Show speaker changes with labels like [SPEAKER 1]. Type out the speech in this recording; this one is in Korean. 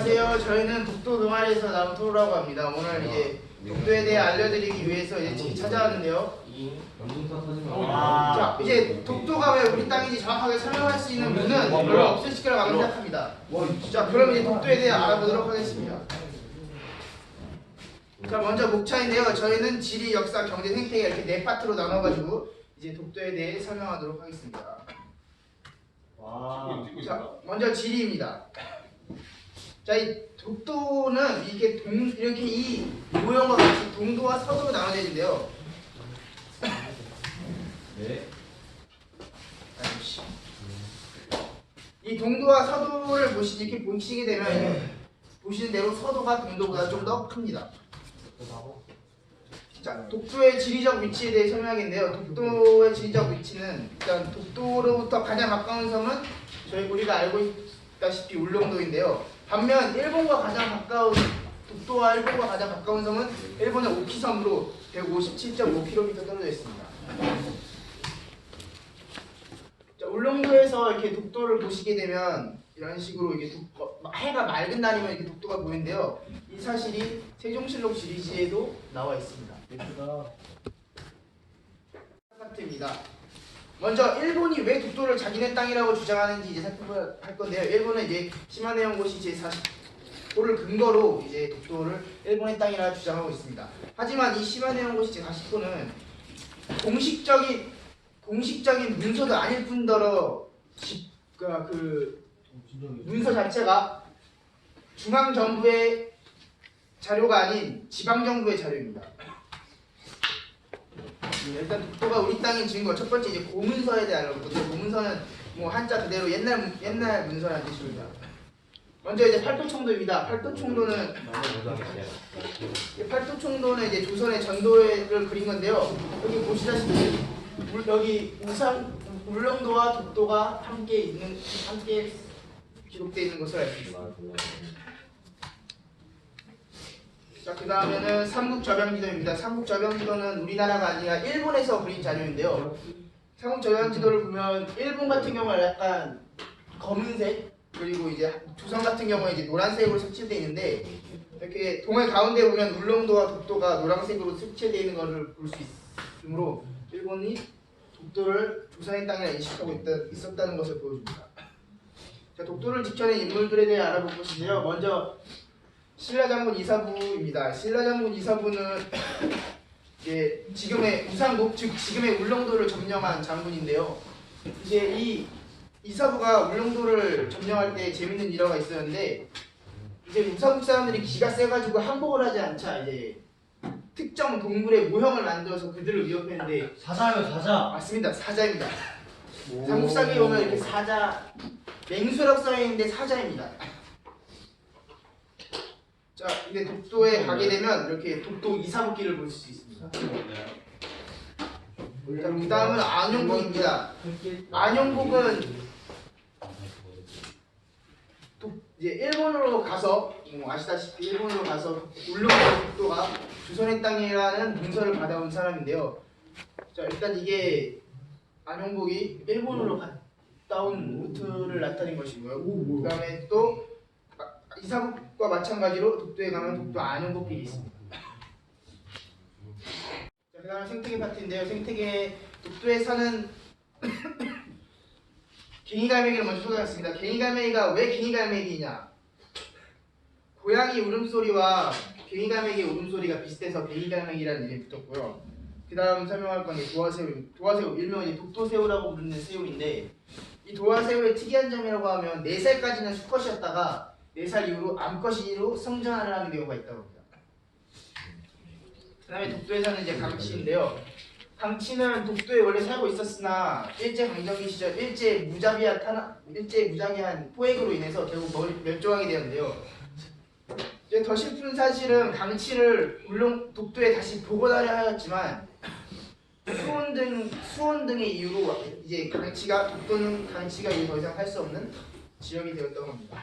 [SPEAKER 1] 안녕하세요. 저희는 독도 동아리에서 나온 토로라고 합니다. 오늘 이제 독도에 대해 알려드리기 위해서 이제 찾아왔는데요. 자, 이제 독도가 왜 우리 땅인지 정확하게 설명할 수 있는 분은 별로 없으실 거라고 생각합니다. 자, 그럼 이제 독도에 대해 알아보도록 하겠습니다. 자, 먼저 목차인데요. 저희는 지리, 역사, 경제, 생태계 이렇게 네 파트로 나눠가지고 이제 독도에 대해 설명하도록 하겠습니다. 자, 먼저 지리입니다. 자, 이 독도는 이렇게 동 이렇게 이 모형과 같이 동도와 서도로 나눠져 있는데요. 아이씨. 이 동도와 서도를 보시 이렇게 보시게 되면 이게 보시는 대로 서도가 동도보다 좀 더 큽니다. 자, 독도의 지리적 위치에 대해 설명하겠는데요. 독도의 지리적 위치는 일단 독도로부터 가장 가까운 섬은 저희 우리가 알고 있다시피 울릉도인데요. 반면 일본과 가장 가까운 독도와 일본과 가장 가까운 섬은 일본의 오키섬으로 157.5km 떨어져 있습니다. 자, 울릉도에서 이렇게 독도를 보시게 되면 이런 식으로 이게 독, 어, 해가 맑은 날이면 이렇게 독도가 보이는데요. 이 사실이 세종실록 지리지에도 나와 있습니다. 파트입니다. 먼저 일본이 왜 독도를 자기네 땅이라고 주장하는지 이제 살펴볼 건데요. 일본은 이제 시마네 연고시 제40호를 근거로 이제 독도를 일본의 땅이라 주장하고 있습니다. 하지만 이 시마네 연고시 제40호는 공식적인 공식적인 문서도 아닐 뿐더러 집, 그, 그 문서 자체가 중앙 정부의 자료가 아닌 지방 정부의 자료입니다. 네, 일단 독도가 우리 땅인 증거 첫 번째 이제 고문서에 대해 알아보거든요. 고문서는 뭐 한자 그대로 옛날 문- 옛날 문서라는 뜻입니다. 먼저 이제 팔도총도입니다. 팔도총도는 이 팔도총도는 이제 조선의 전도를 그린 건데요. 여기 보시다시피 울- 여기 우산 울릉도와 독도가 함께 있는 함께 기록되어 있는 것을 알수 있습니다. 자, 그 다음에는 삼국저병지도입니다. 삼국저병지도는 우리나라가 아니라 일본에서 그린 자료인데요. 삼국저병지도를 보면 일본 같은 경우는 약간 검은색 그리고 이제 조선 같은 경우에 이제 노란색으로 색칠되어 있는데 이렇게 동해 가운데 보면 울릉도와 독도가 노란색으로 색칠되어 있는 것을 볼 수 있으므로 일본이 독도를 조선의 땅이라 인식하고 있다, 있었다는 것을 보여줍니다. 자, 독도를 지켜낸 인물들에 대해 알아볼 것인데요. 먼저 신라 장군 이사부입니다. 신라 장군 이사부는 이제 지금의 우상국 즉 지금의 울릉도를 점령한 장군인데요. 이제 이 이사부가 울릉도를 점령할 때 재밌는 일화가 있었는데 이제 우상국 사람들이 기가 세가지고 항복을 하지 않자 이제 특정 동물의 모형을 만들어서 그들을 위협했는데
[SPEAKER 2] 사자요 사자.
[SPEAKER 1] 맞습니다 사자입니다. 삼국사기에 보면 이렇게 사자 맹수라고 써 있는데 사자입니다. 자, 이제 독도에 가게 되면 이렇게 독도 이사부길을 볼수 있습니다. 자, 그 다음은 안용국입니다. 안용국은 독- 이제 일본으로 가서 뭐 아시다시피 일본으로 가서 울릉도 독도가 조선의 땅이라는 문서를 받아온 사람인데요. 자, 일단 이게 안용국이 일본으로 갔다 온 루트를 나타낸 것이고요. 그 다음에 또 아, 이사국과 마찬가지로 독도에 가면 독도 안용국길이 있습니다. 자, 그 다음에 생태계 파트인데요. 생태계 독도에 사는 갱이갈매기를 먼저 소개하겠습니다. 갱이갈매기가 왜 갱이갈매기냐? 고양이 울음소리와 갱이갈매기의 울음소리가 비슷해서 갱이갈매기라는 이름이 붙었고요. 그 다음 설명할 건 도화새우, 도화새우 일명 이제 독도새우라고 부르는 새우인데 이 도화새우의 특이한 점이라고 하면 4살까지는 수컷이었다가 4살 이후로 암컷이로 성장을 하는 경우가 있다고 합니다. 그 다음에 독도에서는 이제 강치인데요. 강치는 독도에 원래 살고 있었으나 일제 강점기 시절 일제 무자비한 탄압, 일제 무자비한 포획으로 인해서 결국 멀- 멸종하게 되었는데요. 이제 더 슬픈 사실은 강치를 물론 독도에 다시 복원하려 하였지만 수온 등 수온 등의 이유로 이제 강치가 독도는 강치가 이제 더 이상 살수 없는 지역이 되었다고 합니다.